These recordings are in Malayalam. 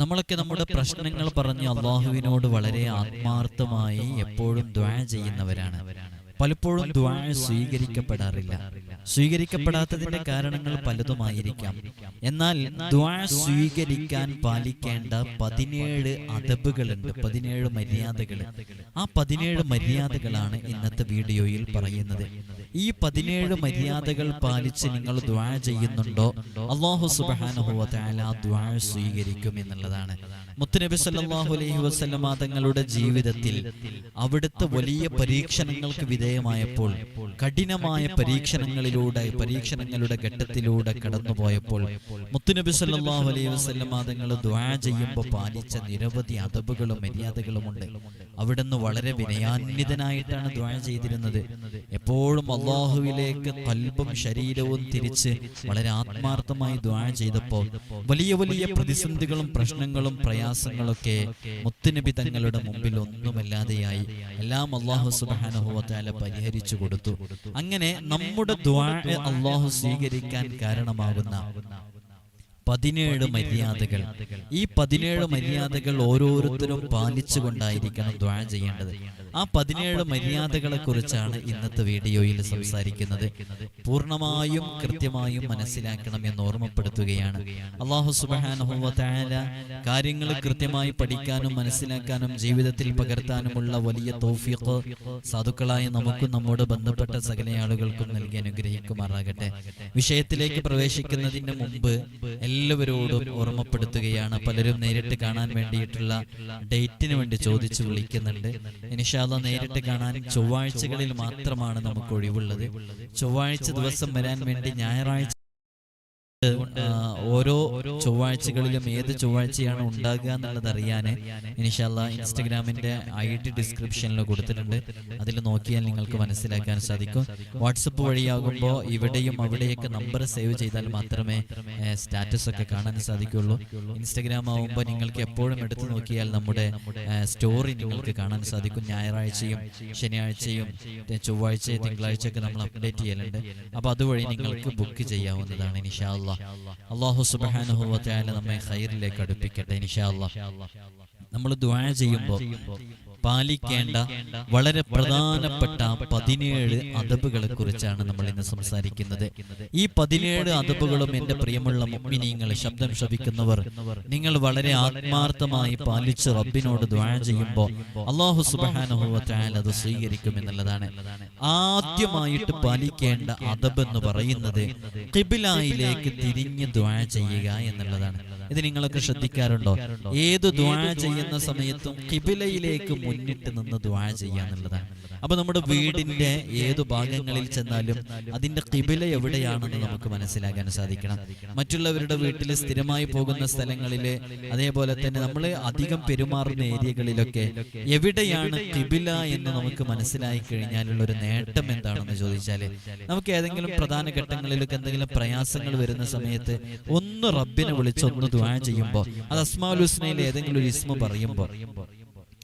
നമ്മളൊക്കെ നമ്മുടെ പ്രശ്നങ്ങൾ പറഞ്ഞ് അള്ളാഹുവിനോട് വളരെ ആത്മാർത്ഥമായി എപ്പോഴും ദ്വാ ചെയ്യുന്നവരാണ്. പലപ്പോഴും ദ്വാ സ്വീകരിക്കപ്പെടാറില്ല. സ്വീകരിക്കപ്പെടാത്തതിന്റെ കാരണങ്ങൾ പലതുമായിരിക്കാം. എന്നാൽ ദ്വാ സ്വീകരിക്കാൻ പാലിക്കേണ്ട പതിനേഴ് അതബുകളുണ്ട്. പതിനേഴ് മര്യാദകൾ ആ പതിനേഴ് മര്യാദകളാണ് ഇന്നത്തെ വീഡിയോയിൽ പറയുന്നത്. ഈ പതിനേഴ് മര്യാദകൾ പാലിച്ച് നിങ്ങൾ ദ്വാ ചെയ്യുന്നുണ്ടോ? അള്ളാഹു ആ ദ്വാ സ്വീകരിക്കും എന്നുള്ളതാണ്. മുത്തുനബി സല്ലല്ലാഹു അലൈഹി വസല്ലമ തങ്ങളുടെ ജീവിതത്തിൽ അവിടുത്തെ വലിയ പരീക്ഷണങ്ങൾക്ക് വിധേയമായപ്പോൾ കഠിനമായ പരീക്ഷണങ്ങളിലൂടെ പരീക്ഷണങ്ങളുടെ ഘട്ടത്തിലൂടെ കടന്നുപോയപ്പോൾ മുത്തുനബി സല്ലല്ലാഹു അലൈഹി വസല്ലമ തങ്ങൾ ദ്വാ ചെയ്യുമ്പോൾ പാലിച്ച നിരവധി അതബുകളും മര്യാദകളുമുണ്ട്. അവിടുന്ന് വളരെ വിനയാന്വിതനായിട്ടാണ് ദ്വാ ചെയ്തിരുന്നത്. എപ്പോഴും അള്ളാഹുവിലേക്ക് കൽബും ശരീരവും തിരിച്ച് വളരെ ആത്മാർത്ഥമായി ദ്വാ ചെയ്തപ്പോൾ വലിയ വലിയ പ്രതിസന്ധികളും പ്രശ്നങ്ങളും പ്രയാസങ്ങളൊക്കെ മുത്തുനബി തങ്ങളുടെ മുമ്പിൽ ഒന്നുമല്ലാതെയായി. എല്ലാം അള്ളാഹു സുബാനുഭവത്താല പരിഹരിച്ചു കൊടുത്തു. അങ്ങനെ നമ്മുടെ ദ്വാ അള്ളാഹു സ്വീകരിക്കാൻ കാരണമാകുന്ന പതിനേഴ് മര്യാദകൾ. ഈ പതിനേഴ് മര്യാദകൾ ഓരോരുത്തരും പാലിച്ചുകൊണ്ടായിരിക്കണം ദ്വാ ചെയ്യേണ്ടത്. ആ പതിനേഴ് മര്യാദകളെ കുറിച്ചാണ് ഇന്നത്തെ വീഡിയോയിൽ സംസാരിക്കുന്നത്. പൂർണമായും കൃത്യമായും മനസ്സിലാക്കണം എന്ന് ഓർമ്മപ്പെടുത്തുകയാണ്. അള്ളാഹു സുബാനുഭവത്തായ കാര്യങ്ങൾ കൃത്യമായി പഠിക്കാനും മനസ്സിലാക്കാനും ജീവിതത്തിൽ പകർത്താനുമുള്ള വലിയ തോഫിക്ക് സാധുക്കളായ നമുക്കും നമ്മോട് ബന്ധപ്പെട്ട സകല ആളുകൾക്കും നൽകി അനുഗ്രഹിക്കുമാറാകട്ടെ. വിഷയത്തിലേക്ക് പ്രവേശിക്കുന്നതിന് മുമ്പ് എല്ലാവരോടും ഓർമ്മപ്പെടുത്തുകയാണ്. പലരും നേരിട്ട് കാണാൻ വേണ്ടിയിട്ടുള്ള ഡേറ്റിന് വേണ്ടി ചോദിച്ചു വിളിക്കുന്നുണ്ട്. ഇനിഷാല്ല നേരിട്ട് കാണാൻ ചൊവ്വാഴ്ചകളിൽ മാത്രമാണ് നമുക്ക് ഒഴിവുള്ളത്. ചൊവ്വാഴ്ച ദിവസം വരാൻ വേണ്ടി ഞായറാഴ്ച ഓരോ ചൊവ്വാഴ്ചകളിലും ഏത് ചൊവ്വാഴ്ചയാണ് ഉണ്ടാകുക എന്നുള്ളത് അറിയാൻ ഇനിഷല്ല ഇൻസ്റ്റഗ്രാമിന്റെ ഐ ഡി ഡിസ്ക്രിപ്ഷനിൽ കൊടുത്തിട്ടുണ്ട്. അതിൽ നോക്കിയാൽ നിങ്ങൾക്ക് മനസ്സിലാക്കാൻ സാധിക്കും. വാട്സപ്പ് വഴിയാകുമ്പോൾ ഇവിടെയും അവിടെയൊക്കെ നമ്പർ സേവ് ചെയ്താൽ മാത്രമേ സ്റ്റാറ്റസ് ഒക്കെ കാണാൻ സാധിക്കുള്ളൂ. ഇൻസ്റ്റഗ്രാം ആവുമ്പോൾ നിങ്ങൾക്ക് എപ്പോഴും എടുത്തു നോക്കിയാൽ നമ്മുടെ സ്റ്റോറി നിങ്ങൾക്ക് കാണാൻ സാധിക്കും. ഞായറാഴ്ചയും ശനിയാഴ്ചയും ചൊവ്വാഴ്ചയും ചൊവ്വാഴ്ച തിങ്കളാഴ്ച ഒക്കെ നമ്മൾ അപ്ഡേറ്റ് ചെയ്യലുണ്ട്. അപ്പോൾ അതുവഴി നിങ്ങൾക്ക് ബുക്ക് ചെയ്യാവുന്നതാണ് ഇൻഷാ അല്ലാ അള്ളാഹു തആല നമ്മെ ഖൈറിലേക്ക് അടുപ്പിക്കട്ടെ ഇൻഷാ അല്ലാ. നമ്മൾ ദ്വാര ചെയ്യുമ്പോൾ പാലിക്കേണ്ട വളരെ പ്രധാനപ്പെട്ട പതിനേഴ് അതബുകളെ കുറിച്ചാണ് നമ്മൾ ഇന്ന് സംസാരിക്കുന്നത്. ഈ പതിനേഴ് അതബുകളും എന്റെ പ്രിയമുള്ള മുഅ്മിനീങ്ങൾ ശബ്ദം ശ്രവിക്കുന്നവർ നിങ്ങൾ വളരെ ആത്മാർത്ഥമായി പാലിച്ച് റബ്ബിനോട് ദ്വാര ചെയ്യുമ്പോൾ അള്ളാഹു തആല അത് സ്വീകരിക്കും എന്നുള്ളതാണ്. ആദ്യമായിട്ട് പാലിക്കേണ്ട അതബ് എന്ന് പറയുന്നത് കിബിലായിലേക്ക് തിരിഞ്ഞ് ദ്വാര ചെയ്യുക എന്നുള്ളതാണ്. ഇത് നിങ്ങളൊക്കെ ശ്രദ്ധിക്കാറുണ്ടോ? ഏത് ദ്വാ ചെയ്യുന്ന സമയത്തും കിബിലയിലേക്ക് മുന്നിട്ട് നിന്ന് ദ്വാ ചെയ്യുക എന്നുള്ളതാണ് അപ്പൊ നമ്മുടെ വീടിന്റെ ഏത് ഭാഗങ്ങളിൽ ചെന്നാലും അതിന്റെ കിബില എവിടെയാണെന്ന് നമുക്ക് മനസ്സിലാക്കാൻ സാധിക്കണം. മറ്റുള്ളവരുടെ വീട്ടിൽ സ്ഥിരമായി പോകുന്ന സ്ഥലങ്ങളിൽ അതേപോലെ തന്നെ നമ്മൾ അധികം പെരുമാറുന്ന ഏരിയകളിലൊക്കെ എവിടെയാണ് കിബില എന്ന് നമുക്ക് മനസ്സിലായി കഴിഞ്ഞാലുള്ള ഒരു നേട്ടം എന്താണെന്ന് ചോദിച്ചാൽ നമുക്ക് ഏതെങ്കിലും പ്രധാന ഘട്ടങ്ങളിലൊക്കെ എന്തെങ്കിലും പ്രയാസങ്ങൾ വരുന്ന സമയത്ത് ഒന്ന് റബ്ബിനെ വിളിച്ച് ഒന്ന് ദ്വാ ചെയ്യുമ്പോൾ അത് അസ്മാഉൽ ഹുസ്നയിൽ ഏതെങ്കിലും ഒരു ഇസ്മ പറയുമ്പോൾ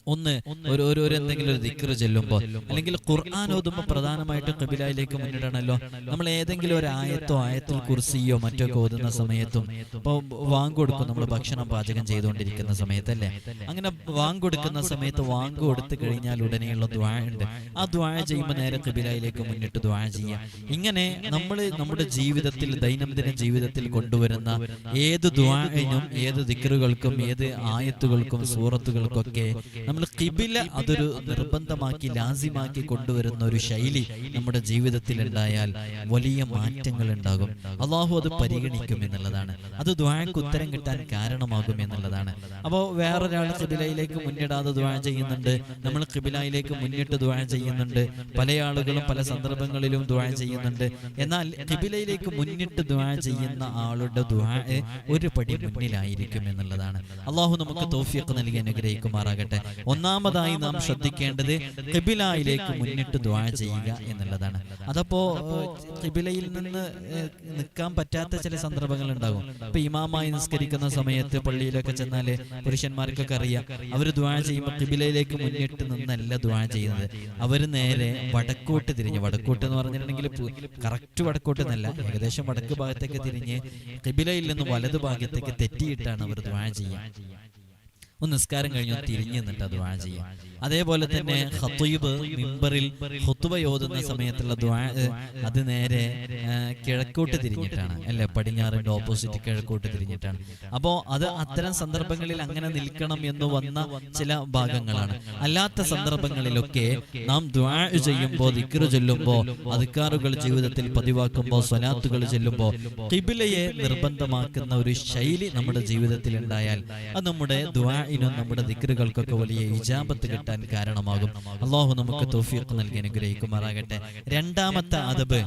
ഒന്ന് ഒരു ഒരു എന്തെങ്കിലും ഒരു ദിക്ർ ചെല്ലുമ്പോൾ അല്ലെങ്കിൽ ഖുർആൻ ഓതുമ്പോൾ പ്രധാനമായിട്ട് കബിലയിലേക്ക് മുന്നിടണമല്ലോ നമ്മൾ ഏതെങ്കിലും ഒരു ആയത്തോ ആയത്തിൽ കുർസിയോ മറ്റോ ഓതുന്ന സമയത്തും ഇപ്പോൾ വാങ്ക് കൊടുക്കും നമ്മൾ ഭക്ഷണം പാചകം ചെയ്തുകൊണ്ടിരിക്കുന്ന സമയത്തല്ലേ? അങ്ങനെ വാങ്ക് കൊടുക്കുന്ന സമയത്ത് വാങ്ക് കൊടുത്തു കഴിഞ്ഞാൽ ഉടനെയുള്ള ദ്വായ ഉണ്ട്. ആ ദ്വായ ചെയ്യുമ്പോൾ നേരെ കബിലയിലേക്ക് മുന്നിട്ട് ദ്വായ ചെയ്യാം ഇങ്ങനെ നമ്മൾ നമ്മുടെ ജീവിതത്തിൽ ദൈനംദിന ജീവിതത്തിൽ കൊണ്ടുവരുന്ന ഏത് ദ്വായനും ഏത് ദിക്കറുകൾക്കും ഏത് ആയത്തുകൾക്കും സൂറത്തുകൾക്കൊക്കെ നമ്മൾ കിബില അതൊരു നിർബന്ധമാക്കി ലാസിമാക്കി കൊണ്ടുവരുന്ന ഒരു ശൈലി നമ്മുടെ ജീവിതത്തിൽ ഉണ്ടായാൽ വലിയ മാറ്റങ്ങൾ ഉണ്ടാകും. അള്ളാഹു അത് പരിഗണിക്കും എന്നുള്ളതാണ്. അത് ദ്വാഴക്ക് ഉത്തരം കിട്ടാൻ കാരണമാകും എന്നുള്ളതാണ്. അപ്പോൾ വേറൊരാൾ കിബിലയിലേക്ക് മുന്നിടാതെ ദ്വാ ചെയ്യുന്നുണ്ട്. നമ്മൾ കിബിലയിലേക്ക് മുന്നിട്ട് ദ്വാ ചെയ്യുന്നുണ്ട്. പല ആളുകളും പല സന്ദർഭങ്ങളിലും ദ്വാ ചെയ്യുന്നുണ്ട്. എന്നാൽ കിബിലയിലേക്ക് മുന്നിട്ട് ദ്വാ ചെയ്യുന്ന ആളുടെ ദ്വാ ഒരു പടി മുന്നിലായിരിക്കും എന്നുള്ളതാണ്. അള്ളാഹു നമുക്ക് തോഫിയൊക്കെ നൽകി അനുഗ്രഹിക്കുമാറാകട്ടെ. ഒന്നാമതായി നാം ശ്രദ്ധിക്കേണ്ടത് കിബിലായിലേക്ക് മുന്നിട്ട് ദ്വാ ചെയ്യുക എന്നുള്ളതാണ്. അതപ്പോ കിബിലയിൽ നിന്ന് നിൽക്കാൻ പറ്റാത്ത ചില സന്ദർഭങ്ങൾ ഉണ്ടാകും ഇപ്പൊ ഇമാമായി നിസ്കരിക്കുന്ന സമയത്ത് പള്ളിയിലൊക്കെ ചെന്നാൽ പുരുഷന്മാർക്കൊക്കെ അറിയാം. അവർ ദ്വാ ചെയ്യുമ്പോൾ കിബിലയിലേക്ക് മുന്നിട്ട് നിന്നല്ല ദ്വാ ചെയ്യുന്നത്. അവർ നേരെ വടക്കോട്ട് തിരിഞ്ഞ് വടക്കോട്ട് എന്ന് പറഞ്ഞിട്ടുണ്ടെങ്കിൽ കറക്റ്റ് വടക്കോട്ട് എന്നല്ല ഏകദേശം വടക്ക് ഭാഗത്തേക്ക് തിരിഞ്ഞ് കിബിലയിൽ നിന്ന് വലതു ഭാഗത്തേക്ക് തെറ്റിയിട്ടാണ് അവർ ദ്വാ ചെയ്യുക. ഒന്ന് നിസ്കാരം കഴിഞ്ഞ് തിരിഞ്ഞു നിന്നിട്ട് അത് ദ്വാ ചെയ്യാം. അതേപോലെ തന്നെ ഖത്തീബ് മിമ്പറിൽ ഓതുന്ന സമയത്തുള്ള ദ്വാ അത് നേരെ കിഴക്കോട്ട് തിരിഞ്ഞിട്ടാണ്. അല്ലെ പടിഞ്ഞാറിന്റെ ഓപ്പോസിറ്റ് കിഴക്കോട്ട് തിരിഞ്ഞിട്ടാണ്. അപ്പോ അത് അത്തരം സന്ദർഭങ്ങളിൽ അങ്ങനെ നിൽക്കണം എന്ന് വന്ന ചില ഭാഗങ്ങളാണ്. അല്ലാത്ത സന്ദർഭങ്ങളിലൊക്കെ നാം ദ്വാ ചെയ്യുമ്പോൾ ദിക്കറ് ചൊല്ലുമ്പോൾ അധികാറുകൾ ജീവിതത്തിൽ പതിവാക്കുമ്പോൾ സ്വലാത്തുകൾ ചെല്ലുമ്പോൾ കിബിലയെ നിർബന്ധമാക്കുന്ന ഒരു ശൈലി നമ്മുടെ ജീവിതത്തിൽ ഉണ്ടായാൽ അത് നമ്മുടെ ദ്വാഇനും നമ്മുടെ ദിക്റുകൾക്കൊക്കെ വലിയ ഇജാബത്ത് കിട്ടാൻ കാരണമാകും. അള്ളാഹു നമുക്ക് തൗഫീഖ് നൽകി അനുഗ്രഹിക്കുമാറാകട്ടെ. രണ്ടാമത്തെ അതബ്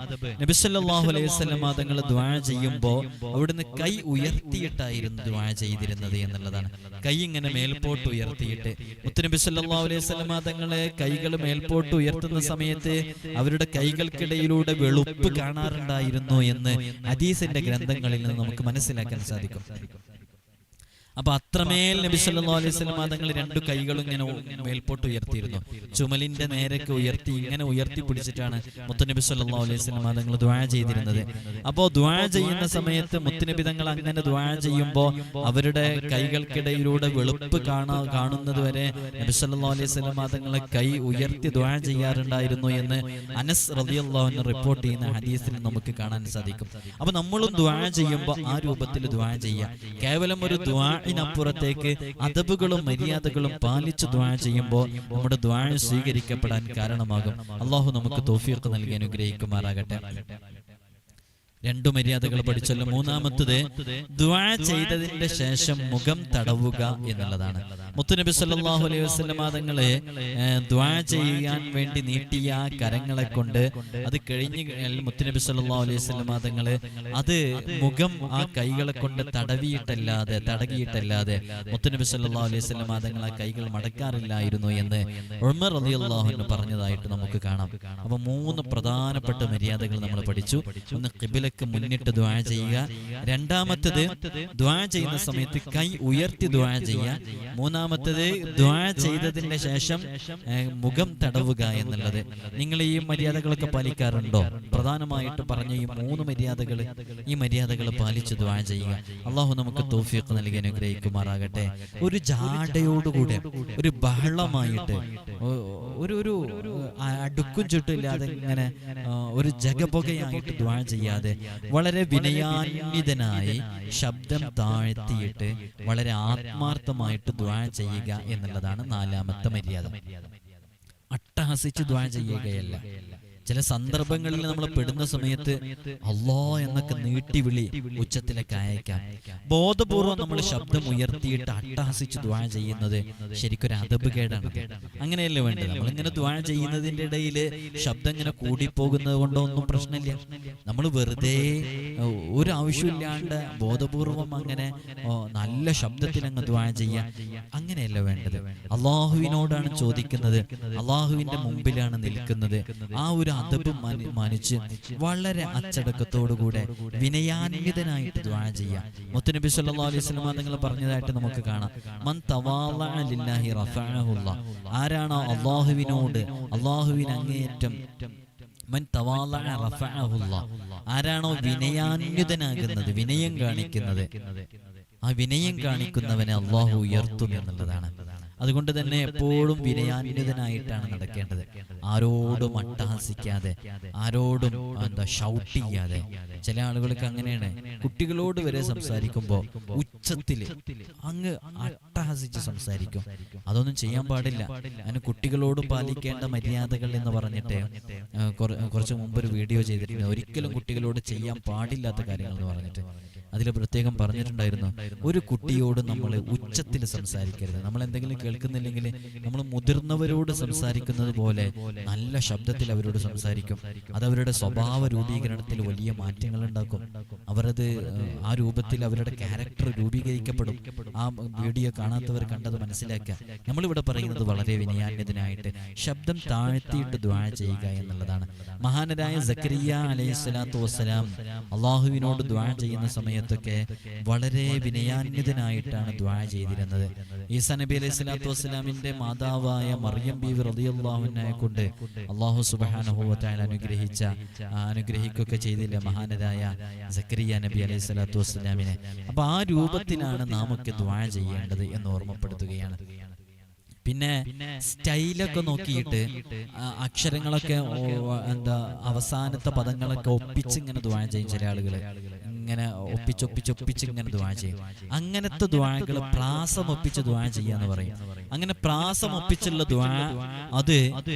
സല്ലല്ലാഹു അലൈഹി വസല്ലം തങ്ങൾ ദ്വാഴ ചെയ്യുമ്പോൾ അവിടുന്ന് കൈ ഉയർത്തിയിട്ടായിരുന്നു ദ്വാഴ ചെയ്തിരുന്നത് എന്നുള്ളതാണ്. കൈ ഇങ്ങനെ മേൽപോട്ട് ഉയർത്തിയിട്ട്. മുത്തുനബി സല്ലല്ലാഹു അലൈഹി വസല്ലം തങ്ങളെ കൈകൾ മേൽപോട്ട് ഉയർത്തുന്ന സമയത്ത് അവരുടെ കൈകൾക്കിടയിലൂടെ വെളുപ്പ് കാണാറുണ്ടായിരുന്നു എന്ന് ഹദീസിന്റെ ഗ്രന്ഥങ്ങളിൽ നിന്ന് നമുക്ക് മനസ്സിലാക്കാൻ സാധിക്കും. അപ്പൊ അത്രമേൽ നബി സല്ലല്ലാഹു അലൈഹി വസല്ലം തങ്ങൾ രണ്ടു കൈകളും ഇങ്ങനെ മേൽപോട്ട് ഉയർത്തിയിരുന്നു. ചുമലിന്റെ നേരൊക്കെ ഉയർത്തി ഇങ്ങനെ ഉയർത്തി പിടിച്ചിട്ടാണ് മുത്തുനബി സല്ലല്ലാഹു അലൈഹി വസല്ലം തങ്ങൾ ദുആ ചെയ്തിരുന്നത്. അപ്പോ ദുആ ചെയ്യുന്ന സമയത്ത് മുത്തുനബി തങ്ങൾ അങ്ങനെ ദുആ ചെയ്യുമ്പോൾ അവരുടെ കൈകൾക്കിടയിലൂടെ വെളുപ്പ് കാണാ കാണുന്നത് വരെ നബി സല്ലല്ലാഹു അലൈഹി വസല്ലം തങ്ങളെ കൈ ഉയർത്തി ദുആ ചെയ്യാറുണ്ടായിരുന്നു എന്ന് അനസ് അൻഹു റിപ്പോർട്ട് ചെയ്യുന്ന ഹദീസിൽ നമുക്ക് കാണാൻ സാധിക്കും. അപ്പൊ നമ്മളും ദുആ ചെയ്യുമ്പോൾ ആ രൂപത്തിൽ ദുആ ചെയ്യാം. കേവലം ഒരു ദുആഇനപ്പുറത്തേക്ക് അതബുകളും മര്യാദകളും പാലിച്ച് ദുആ ചെയ്യുമ്പോൾ നമ്മുടെ ദുആ സ്വീകരിക്കപ്പെടാൻ കാരണമാകും. അള്ളാഹു നമുക്ക് തോഫിയൊക്കെ നൽകി അനുഗ്രഹിക്കുമാറാകട്ടെ. രണ്ടു മര്യാദകൾ പഠിച്ചല്ലോ. മൂന്നാമത്തത് ദുആ ചെയ്തതിന്റെ ശേഷം മുഖം തടവുക എന്നുള്ളതാണ്. മുത്തുനബി സല്ലാഹു അലൈഹി വസല്ലമ തങ്ങളെ ദുആ ചെയ്യാൻ വേണ്ടി നീട്ടിയ കരങ്ങളെ കൊണ്ട് അത് കഴിഞ്ഞ് കഴിഞ്ഞാൽ മുത്തുനബി സല്ലാഹു അലൈഹി വസല്ലമ തങ്ങൾ അത് മുഖം ആ കൈകളെ കൊണ്ട് തടവിയിട്ടല്ലാതെ തടകിയിട്ടല്ലാതെ മുത്തുനബി സല്ലല്ലാഹു അലൈഹി വസല്ലമ തങ്ങൾ ആ കൈകൾ മടക്കാറില്ലായിരുന്നു എന്ന് ഉമർ അലി അള്ളാഹു പറഞ്ഞതായിട്ട് നമുക്ക് കാണാം. അപ്പൊ മൂന്ന് പ്രധാനപ്പെട്ട മര്യാദകൾ നമ്മൾ പഠിച്ചു. ഒന്ന് കിബിലക്ക് മുന്നിട്ട് ദ്വാ ചെയ്യുക. രണ്ടാമത്തത് ദ്വാ ചെയ്യുന്ന സമയത്ത് കൈ ഉയർത്തി ദ്വാ ചെയ്യുക മൂന്നാമത്തത് ദ്വാ ചെയ്തതിന്റെ ശേഷം മുഖം തടവുക എന്നുള്ളത്. നിങ്ങൾ ഈ മര്യാദകളൊക്കെ പാലിക്കാറുണ്ടോ? പ്രധാനമായിട്ട് പറഞ്ഞ ഈ മൂന്ന് മര്യാദകൾ ഈ മര്യാദകൾ പാലിച്ച് ദ്വാ ചെയ്യുക. അള്ളാഹു നമുക്ക് തോഫിയൊക്കെ നൽകി അനുഗ്രഹിക്കുമാറാകട്ടെ. ഒരു ജാടയോടുകൂടെ ഒരു ബഹളമായിട്ട് ഒരു ഒരു അടുക്കും ചുട്ടില്ലാതെ ഇങ്ങനെ ഒരു ജഗപുകയായിട്ട് ദ്വാ ചെയ്യാതെ വളരെ വിനയാന്വിതനായി ശബ്ദം താഴ്ത്തിയിട്ട് വളരെ ആത്മാർത്ഥമായിട്ട് ദ്വാ ചെയ്യുക എന്നുള്ളതാണ് നാലാമത്തെ മര്യാദ. അട്ടഹസിച്ച് ദ്വാ ചെയ്യുകയല്ല. ചില സന്ദർഭങ്ങളിൽ നമ്മൾ പെടുന്ന സമയത്ത് അല്ലോ എന്നൊക്കെ നീട്ടി വിളി ഉച്ചത്തിലൊക്കെ അയക്കാം. ബോധപൂർവം നമ്മൾ ശബ്ദം ഉയർത്തിയിട്ട് അട്ടഹസിച്ച് ദ്വാഴ ചെയ്യുന്നത് ശരിക്കൊരു അതബ് കേടാണ്. അങ്ങനെയല്ലേ വേണ്ടത്? നമ്മളിങ്ങനെ ദ്വാഴ ചെയ്യുന്നതിന്റെ ഇടയിൽ ശബ്ദം ഇങ്ങനെ കൂടിപ്പോകുന്നത് കൊണ്ടോ ഒന്നും പ്രശ്നമില്ല. നമ്മൾ വെറുതെ ഒരു ആവശ്യമില്ലാണ്ട് ബോധപൂർവം അങ്ങനെ നല്ല ശബ്ദത്തിൽ അങ്ങ് ദ്വാഴ ചെയ്യാം. അങ്ങനെയല്ല വേണ്ടത്? അള്ളാഹുവിനോടാണ് ചോദിക്കുന്നത്. അള്ളാഹുവിന്റെ മുമ്പിലാണ് നിൽക്കുന്നത്. ആ ഒരു അതബ് മാനി- മാനിച്ച് വളരെ അച്ചടക്കത്തോടുകൂടെ വിനയാന്വിതനായിട്ട് ദ്വാ ചെയ്യാം. മുത്തുനബി സല്ലല്ലാഹു അലൈഹി വസല്ലം നിങ്ങൾ പറഞ്ഞതായിട്ട് നമുക്ക് കാണാം. മൻ ആരാണോ അള്ളാഹുവിനോട് അള്ളാഹുവിന് അങ്ങേയറ്റം മൻ ആരാണോ വിനയാന്യുതനാകുന്നത് വിനയം കാണിക്കുന്നത്. ആ വിനയം കാണിക്കുന്നവനെ അള്ളാഹു ഉയർത്തും എന്നുള്ളതാണ്. അതുകൊണ്ട് തന്നെ എപ്പോഴും വിനയാന്വിതനായിട്ടാണ് നടക്കേണ്ടത്. ആരോടും അട്ടഹസിക്കാതെ ആരോടും എന്താ ഷൗട്ട് ചെയ്യാതെ. ചില ആളുകൾക്ക് അങ്ങനെയാണ്. കുട്ടികളോട് വരെ സംസാരിക്കുമ്പോൾ ഉച്ചത്തിൽ അങ്ങ് അട്ടഹസിച്ച് സംസാരിക്കും. അതൊന്നും ചെയ്യാൻ പാടില്ല. അതിന് കുട്ടികളോട് പാലിക്കേണ്ട മര്യാദകൾ എന്ന് പറഞ്ഞിട്ട് കുറച്ച് മുമ്പ് ഒരു വീഡിയോ ചെയ്തിട്ടുണ്ട്. ഒരിക്കലും കുട്ടികളോട് ചെയ്യാൻ പാടില്ലാത്ത കാര്യങ്ങൾ എന്ന് പറഞ്ഞിട്ട് അതിൽ പ്രത്യേകം പറഞ്ഞിട്ടുണ്ടായിരുന്നു. ഒരു കുട്ടിയോട് നമ്മൾ ഉച്ചത്തിൽ സംസാരിക്കരുത്. നമ്മൾ എന്തെങ്കിലും കേൾക്കുന്നില്ലെങ്കിൽ നമ്മൾ മുതിർന്നവരോട് സംസാരിക്കുന്നത് പോലെ നല്ല ശബ്ദത്തിൽ അവരോട് സംസാരിക്കും. അത് അവരുടെ സ്വഭാവ രൂപീകരണത്തിൽ വലിയ മാറ്റങ്ങൾ ഉണ്ടാക്കും. അവരത് ആ രൂപത്തിൽ അവരുടെ ക്യാരക്ടർ രൂപീകരിക്കപ്പെടും. ആ വീഡിയോ കാണാത്തവർ കണ്ടത് മനസ്സിലാക്കുക. നമ്മളിവിടെ പറയുന്നത് വളരെ വിനയാന്യതിനായിട്ട് ശബ്ദം താഴ്ത്തിയിട്ട് ദ്വാഴ ചെയ്യുക എന്നുള്ളതാണ്. മഹാനരായ സക്കരിയ അലൈഹി സ്വലാത്തു വസ്സലാം അള്ളാഹുവിനോട് ദ്വാ ചെയ്യുന്ന സമയത്തൊക്കെ വളരെ വിനയാന്യതനായിട്ടാണ് ദ്വാ ചെയ്തിരുന്നത്. ഈസാ നബി അലൈഹി സ്വലാത്തു വസ്സലാമിന്റെ മാതാവായ മറിയം ബീവി റളിയല്ലാഹുവിനെ കൊണ്ട് അള്ളാഹു വതആല അനുഗ്രഹിച്ച അനുഗ്രഹിക്കുകയൊക്കെ ചെയ്തില്ല മഹാനരായ സക്കരിയ നബി അലൈഹി സ്വലാത്തു വസ്സലാമിനെ. അപ്പൊ ആ രൂപത്തിലാണ് നാം ഒക്കെ ദ്വാ ചെയ്യേണ്ടത് എന്ന് ഓർമ്മപ്പെടുത്തുകയാണ്. പിന്നെ സ്റ്റൈലൊക്കെ നോക്കിയിട്ട് അക്ഷരങ്ങളൊക്കെ എന്താ അവസാനത്തെ പദങ്ങളൊക്കെ ഒപ്പിച്ച് ഇങ്ങനെ ദ്വാ ചെയ്യും ചില ആളുകൾ ഇങ്ങനെ ഒപ്പിച്ചൊപ്പിച്ചൊപ്പിച്ച് ഇങ്ങനെ ദ്വാ ചെയ്യും അങ്ങനത്തെ ദ്വാകൾ പ്രാസം ഒപ്പിച്ച് ദ്വാ ചെയ്യാന്ന് പറയും. അങ്ങനെ പ്രാസം ഒപ്പിച്ചുള്ള ദ്വാ അത്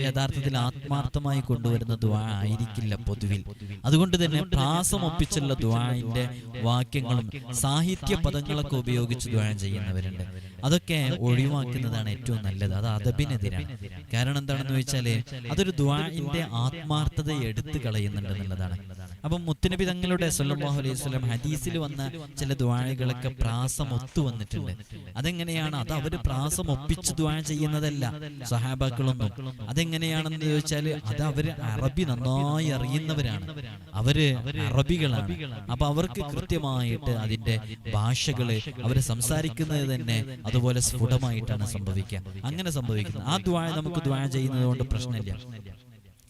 യഥാർത്ഥത്തിൽ ആത്മാർത്ഥമായി കൊണ്ടുവരുന്ന ദ്വാ ആയിരിക്കില്ല പൊതുവിൽ. അതുകൊണ്ട് തന്നെ പ്രാസം ഒപ്പിച്ചുള്ള ദ്വാന്റെ വാക്യങ്ങളും സാഹിത്യ പദങ്ങളൊക്കെ ഉപയോഗിച്ച് ദ്വാ ചെയ്യുന്നവരുണ്ട്. അതൊക്കെ ഒഴിവാക്കുന്നതാണ് ഏറ്റവും നല്ലത്. അത് അതബിനെതിരാണ് കാരണം എന്താണെന്ന് വെച്ചാൽ അതൊരു ദ്വാന്റെ ആത്മാർത്ഥതയെ എടുത്തു കളയുന്നുണ്ട് എന്നുള്ളതാണ്. അപ്പം മുത്തുനബി തങ്ങളുടെ സല്ലല്ലാഹു അലൈഹി വസല്ലം ഹദീസിൽ വന്ന ചില ദ്വാഴകളൊക്കെ പ്രാസം ഒത്തു വന്നിട്ടുണ്ട്. അതെങ്ങനെയാണ്? അത് അവർ പ്രാസം ഒപ്പിച്ച് ദ്വാഴ ചെയ്യുന്നതല്ല. സഹാബാക്കളൊന്നും. അതെങ്ങനെയാണെന്ന് ചോദിച്ചാൽ അത് അവർ അറബി നന്നായി അറിയുന്നവരാണ്. അവർ അറബികളാണ്. അപ്പൊ അവർക്ക് കൃത്യമായിട്ട് അതിന്റെ ഭാഷകൾ അവർ സംസാരിക്കുന്നത് തന്നെ അതുപോലെ സ്ഫുടമായിട്ടാണ് സംഭവിക്കുക. അങ്ങനെ സംഭവിക്കുന്നത്. ആ ദ്വാഴ നമുക്ക് ദ്വാഴ ചെയ്യുന്നത് കൊണ്ട് പ്രശ്നമില്ല.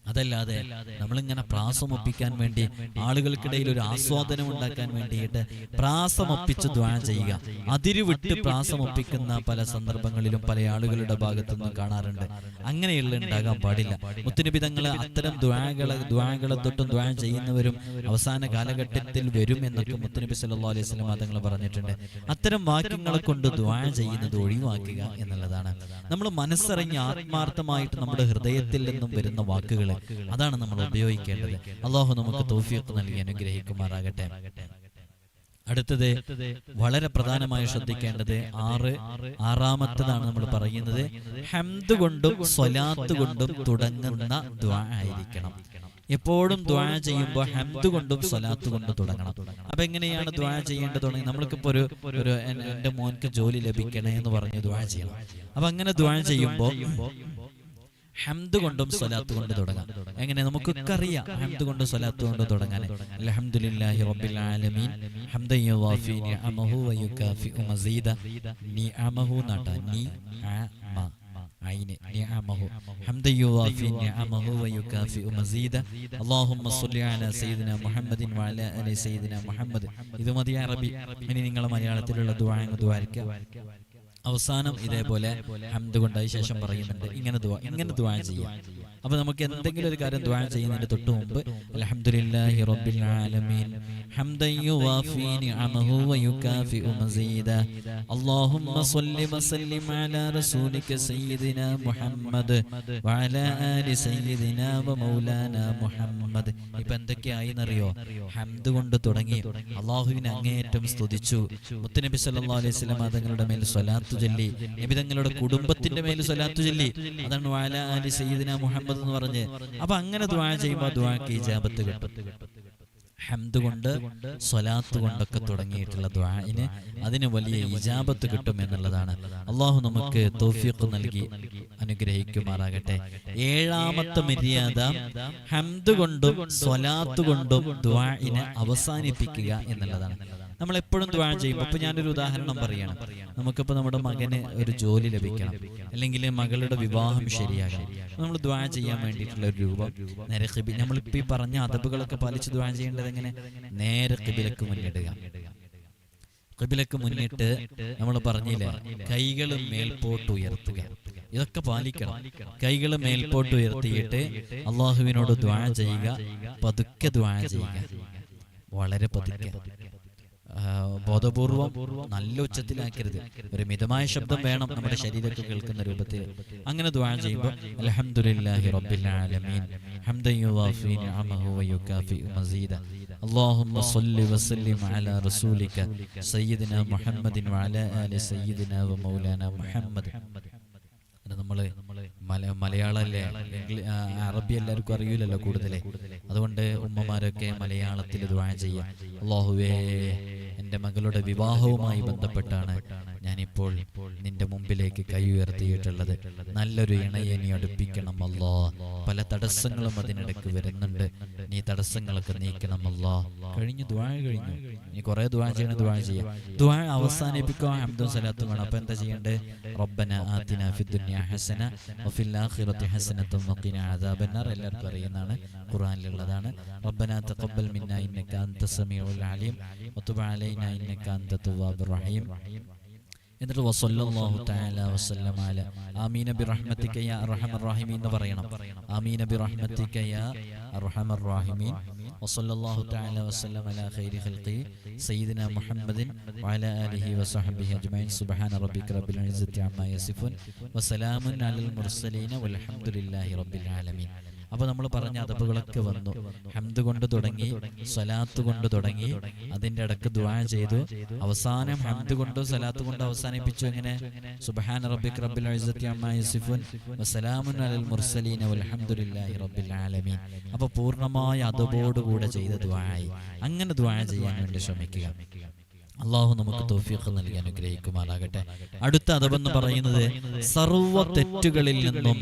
അതല്ലാതെ നമ്മളിങ്ങനെ പ്രാസമൊപ്പിക്കാൻ വേണ്ടി ആളുകൾക്കിടയിൽ ഒരു ആസ്വാദനം ഉണ്ടാക്കാൻ വേണ്ടിയിട്ട് പ്രാസമൊപ്പിച്ച് ദ്വാ ചെയ്യുക. അതിരുവിട്ട് പ്രാസമൊപ്പിക്കുന്ന പല സന്ദർഭങ്ങളിലും പല ആളുകളുടെ ഭാഗത്തുനിന്നും കാണാറുണ്ട്. അങ്ങനെയുള്ള ഉണ്ടാകാൻ പാടില്ല. മുത്തുനിബിതങ്ങൾ അത്തരം ദ്വാകളെ ദ്വാകളെ തൊട്ടും ദ്വാ ചെയ്യുന്നവരും അവസാന കാലഘട്ടത്തിൽ വരും എന്നൊക്കെ മുത്തുനബി സല്ലാ അലൈഹി സ്വലം അതങ്ങൾ പറഞ്ഞിട്ടുണ്ട്. അത്തരം വാക്യങ്ങളെ കൊണ്ട് ദ്വാ ചെയ്യുന്നത് ഒഴിവാക്കുക എന്നുള്ളതാണ്. നമ്മൾ മനസ്സറിഞ്ഞ് ആത്മാർത്ഥമായിട്ട് നമ്മുടെ ഹൃദയത്തിൽ നിന്നും വരുന്ന വാക്കുകൾ അതാണ് നമ്മൾ ഉപയോഗിക്കേണ്ടത്. അള്ളാഹു നമുക്ക് തോഫിയൊക്കെ നൽകി അനുഗ്രഹിക്കുമാറാകട്ടെ. അടുത്തത് വളരെ പ്രധാനമായി ശ്രദ്ധിക്കേണ്ടത് ആറ് ആറാമത്തതാണ് നമ്മൾ പറയുന്നത്. ഹംദ് കൊണ്ടും സ്വലാത്ത് കൊണ്ടും തുടങ്ങുന്ന ദ്വാ ആയിരിക്കണം. എപ്പോഴും ദ്വാ ചെയ്യുമ്പോൾ ഹംദ് കൊണ്ടും സ്വലാത്ത് കൊണ്ടും തുടങ്ങണം. അപ്പൊ എങ്ങനെയാണ് ദ്വാ ചെയ്യേണ്ടത് തുടങ്ങി? നമ്മൾക്കിപ്പോ ഒരു ഒരു എന്റെ മോൻക്ക് ജോലി ലഭിക്കണേ എന്ന് പറഞ്ഞ് ദ്വാ ചെയ്യണം. അപ്പൊ അങ്ങനെ ദ്വാ ചെയ്യുമ്പോൾ ഹംദ് കൊണ്ടും സ്വലാത്ത് കൊണ്ട് തുടങ്ങാം എങ്ങനെ നമുക്കൊക്കെ അറിയാം ഹംദ് കൊണ്ട് സ്വലാത്ത് കൊണ്ട് തുടങ്ങാൻ അൽഹംദുലില്ലാഹി റബ്ബിൽ ആലമീൻ ഹംദൻ യുവാഫി നിഅമഹു വയുകാഫിഉ മസീദ നിഅമഹു നട്ട നി ആ മ عين نعمه حمدا يوافي نعمه ويكافئ مزيدا اللهم صل على سيدنا محمد وعلى ال سيدنا محمد ഇത് മതി അറബി ഇനി നിങ്ങൾ മലയാളത്തിലുള്ള ദുആ അങ്ങ് ദ്വാരിക്കുക അവസാനം ഇതേപോലെ ഹംദ് കൊണ്ടായി ശേഷം പറയുന്നുണ്ട്. ഇങ്ങനെ ദുവാ ഇങ്ങനെ ദുവാ ചെയ്യാം. അപ്പൊ നമുക്ക് എന്തെങ്കിലും ഒരു കാര്യം ദുവാ ചെയ്യുന്നതിന്റെ തൊട്ട് മുമ്പ് അൽഹംദുലില്ലാഹി റബ്ബിൽ ആലമീൻ. മസീദ. അല്ലാഹുമ്മ റസൂലിക സയ്യിദിനാ മുഹമ്മദ് വഅലാ ആലി സയ്യിദിനാ മുഹമ്മദ്. ഹംദ് കൊണ്ട് തുടങ്ങി. അള്ളാഹുവിനെ അങ്ങേയറ്റം സ്തുതിച്ചു. മുത്തനബി സല്ലാ അലൈഹി തങ്ങളുടെ മേൽ സ്വലാത്ത് ചൊല്ലി. നബി തങ്ങളുടെ കുടുംബത്തിന്റെ മേൽ സ്വലാത്തു ചൊല്ലി. അതാണ് വാല അലി സയ്യിദിന മുഹമ്മദ് എന്ന് പറഞ്ഞ്. അപ്പൊ അങ്ങനെ ദ്വാ ചെയ്യുമ്പോൾ ദ്വാക്ക് ഇജാബത്ത് കിട്ടും. ഹംദ് കൊണ്ട് സ്വലാത്ത് കൊണ്ടൊക്കെ തുടങ്ങിയിട്ടുള്ള ദ്വാന് അതിന് വലിയ ഇജാബത്ത് കിട്ടും എന്നുള്ളതാണ്. അള്ളാഹു നമുക്ക് തോഫിയൊക്കെ നൽകി അനുഗ്രഹിക്കുമാറാകട്ടെ. ഏഴാമത്തെ മര്യാദ ഹംദ് കൊണ്ടും സ്വലാത്ത് കൊണ്ടും ദ്വാന് അവസാനിപ്പിക്കുക എന്നുള്ളതാണ്. നമ്മൾ എപ്പോഴും ദ്വാരം ചെയ്യുമ്പോൾ ഇപ്പൊ ഞാനൊരു ഉദാഹരണം പറയണം. നമുക്കിപ്പോ നമ്മുടെ മകന് ഒരു ജോലി ലഭിക്കണം. അല്ലെങ്കിൽ മകളുടെ വിവാഹം ശരിയാകണം നമ്മൾ ദ്വാരം ചെയ്യാൻ വേണ്ടിയിട്ടുള്ള ഒരു രൂപം. നേരെ ഖിബി നമ്മളിപ്പോ ഈ പറഞ്ഞ അതബുകളൊക്കെ പാലിച്ച് ദ്വാരം ചെയ്യേണ്ടത് എങ്ങനെ? നേരെ കിബിലക്ക് മുന്നിടുക കിബിലക്ക് മുന്നിട്ട് നമ്മൾ പറഞ്ഞില്ലേ കൈകൾ മേൽപോട്ട് ഉയർത്തുക. ഇതൊക്കെ പാലിക്കണം. കൈകൾ മേൽപോട്ട് ഉയർത്തിയിട്ട് അള്ളാഹുവിനോട് ദ്വാരം ചെയ്യുക. പതുക്കെ ദ്വാരം ചെയ്യുക. വളരെ പതുക്കെ. ബോധപൂർവം നല്ല ഉച്ചത്തിലാക്കരുത് ഒരു മിതമായ ശബ്ദം വേണം നമ്മുടെ ശരീരത്തിൽ കേൾക്കുന്ന രൂപത്തിൽ അങ്ങനെ ദ്വാ ചെയ്യുമ്പോൾ അൽഹംദുലില്ലാഹി റബ്ബിൽ ആലമീൻ ഹംദൻ യുവാഫി നിഅമഹു വയുകാഫിഉ മസീദ اللهم صل وسلم على رسولك سيدنا محمد وعلى آل سيدنا ومولانا محمد അത് നമ്മള് മല മലയാളമല്ലേ ഇംഗ്ലീ- ആ, അറബി എല്ലാവർക്കും അറിയില്ലല്ലോ കൂടുതലേ അതുകൊണ്ട് ഉമ്മമാരൊക്കെ മലയാളത്തിൽ ദ്വാ ചെയ്യാം അള്ളാഹുവേ എന്റെ മകളുടെ വിവാഹവുമായി ബന്ധപ്പെട്ടാണ് ഞാനിപ്പോൾ നിന്റെ മുമ്പിലേക്ക് കൈ ഉയർത്തിയിട്ടുള്ളത് നല്ലൊരു ഇണയെ നീ അടുപ്പിക്കണം അല്ലോ. പല തടസ്സങ്ങളും അതിനിടയ്ക്ക് വരുന്നുണ്ട്. നീ തടസ്സങ്ങളൊക്കെ നീക്കണമല്ലോ കഴിഞ്ഞു ദ്വാ കഴിഞ്ഞു. നീ കുറെ ദ്വാ ചെയ്യണം ദ്വാ ചെയ്യാം. ദ്വാ അവസാനിപ്പിക്കുക അബ്ദുൽ സലാത്തും വേണം. അപ്പൊ എന്താ ചെയ്യണ്ടേ? റബ്ബന ആത്തിന ഫിദ്ദുനിയ ഹസന വഫിൽ ഹസനത്തും വഖിന അദാബന്നാർ. എല്ലാവർക്കും അറിയുന്നതാണ് ഖുർആനിലുള്ളതാണ്. റബ്ബന തഖബ്ബൽ മിന്ന ഇന്നക അൻത സമീഉൽ അലീം വതുബ് അലൈന ഇന്നക അൻത തവ്വാബുർ റഹീം. എന്നിട്ട് വസല്ലല്ലാഹു തആല വസല്ലമ അല. ആമീന ബിറഹ്മതിക യാ അർഹമർ റഹീമീൻ എന്ന് പറയണം. ആമീന ബിറഹ്മതിക യാ അർഹമർ റഹീമീൻ. വസല്ലല്ലാഹു തആല വസല്ലമ അല ഖൈരി ഖൽഖി. സയ്യിദിന മുഹമ്മദിൻ വഅല ആലിഹി വസഹബിഹി അജ്മഈൻ. സുബ്ഹാന റബ്ബിക റബ്ബിൽ ഇസ്സത്തി അമ്മാ യസിഫുൻ. വസലാമുൻ അലൽ മുർസലീന. വൽഹംദുലില്ലാഹി റബ്ബിൽ ആലമീൻ. അപ്പോൾ നമ്മൾ പറഞ്ഞ അതബുകളൊക്കെ വന്നു. ഹംദ് കൊണ്ട് തുടങ്ങി സ്വലാത്ത് കൊണ്ട് തുടങ്ങി അതിന്റെ ഇടയ്ക്ക് ദുവാ ചെയ്തു. അവസാനം ഹംദ് കൊണ്ട് സ്വലാത്ത് കൊണ്ട് അവസാനിപ്പിച്ചു എങ്ങനെ സുബ്ഹാന റബ്ബിക് റബ്ബിൽ ഇസ്സത്തി യസിഫുൻ. വസലാമുൻ അലൽ വൽഹംദുലില്ലാഹി റബ്ബിൽ ആലമീൻ. അപ്പോൾ പൂർണമായ അതബോടുകൂടെ ചെയ്ത ദുവായി അങ്ങനെ ദുവാ ചെയ്യാൻ വേണ്ടി ശ്രമിക്കുക. അള്ളാഹു നമുക്ക് തോഫീഖ് നൽകി അനുഗ്രഹിക്കുമാറാകട്ടെ. അടുത്ത അഥവെന്ന് പറയുന്നത് സർവ തെറ്റുകളിൽ നിന്നും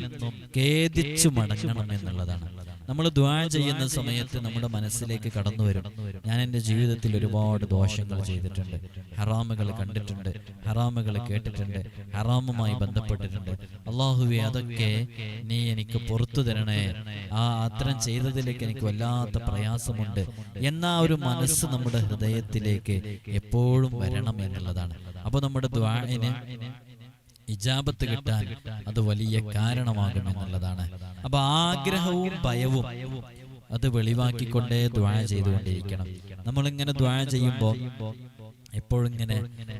ഖേദിച്ചു മടങ്ങണം എന്നുള്ളതാണ്. നമ്മൾ ദ്വാ ചെയ്യുന്ന സമയത്ത് നമ്മുടെ മനസ്സിലേക്ക് കടന്നു വരും. ഞാൻ എന്റെ ജീവിതത്തിൽ ഒരുപാട് ദോഷങ്ങൾ ചെയ്തിട്ടുണ്ട്. ഹറാമുകൾ കണ്ടിട്ടുണ്ട്. ഹറാമുകൾ കേട്ടിട്ടുണ്ട്. ഹറാമുമായി ബന്ധപ്പെട്ടിട്ടുണ്ട്. അള്ളാഹുവെ അതൊക്കെ നീ എനിക്ക് പുറത്തു തരണേ. ആ അത്തരം ചെയ്തതിലേക്ക് എനിക്ക് വല്ലാത്ത പ്രയാസമുണ്ട്. എന്ന ഒരു മനസ്സ് നമ്മുടെ ഹൃദയത്തിലേക്ക് എപ്പോഴും വരണം എന്നുള്ളതാണ്. അപ്പൊ നമ്മുടെ ദ്വാന് ഇജാബത്ത് കിട്ടാൻ അത് വലിയ കാരണമാകും എന്നുള്ളതാണ്. അപ്പൊ ആഗ്രഹവും ഭയവും അത് വെളിവാക്കിക്കൊണ്ടേ ദ്വാഴ ചെയ്തുകൊണ്ടിരിക്കണം. നമ്മളിങ്ങനെ ദ്വാഴ ചെയ്യുമ്പോൾ എപ്പോഴിങ്ങനെ